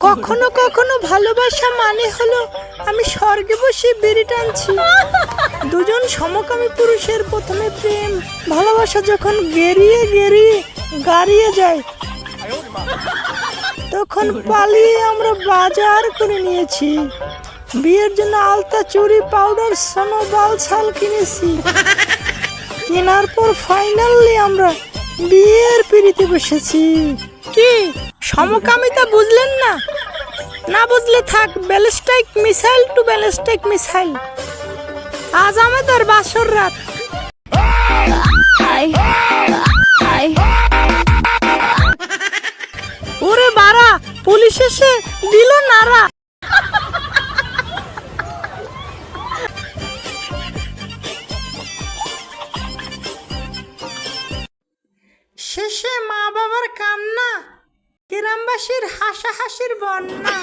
কখনো কখনো ভালোবাসা মানে হলো আমি স্বর্গে বসে বিড়ি টানছি। দুজন সমকামী পুরুষের প্রথমে প্রেম, ভালোবাসা যখন গেরিয়ে গেরিয়ে গাড়িয়ে যায়, তখন পালিয়ে আমরা বাজার করে নিয়েছি। বিয়ের জন্য আলতা চুরি পাউডার সোনো বাল ছাল কিনেছি। কেনার পর ফাইনালি আমরা বিয়ের পিড়িতে বসেছি। কি? সমকামিতা বুঝলেন না? না বুঝলে থাক ballistic missile to ballistic missile. আজ আমাদের বাসর রাত। ওরে বাড়া পুলিশ এসে দিল নারা শেষে মা বাবার কান্না। গ্রামবাসীর হাসাহাসির বন্যা।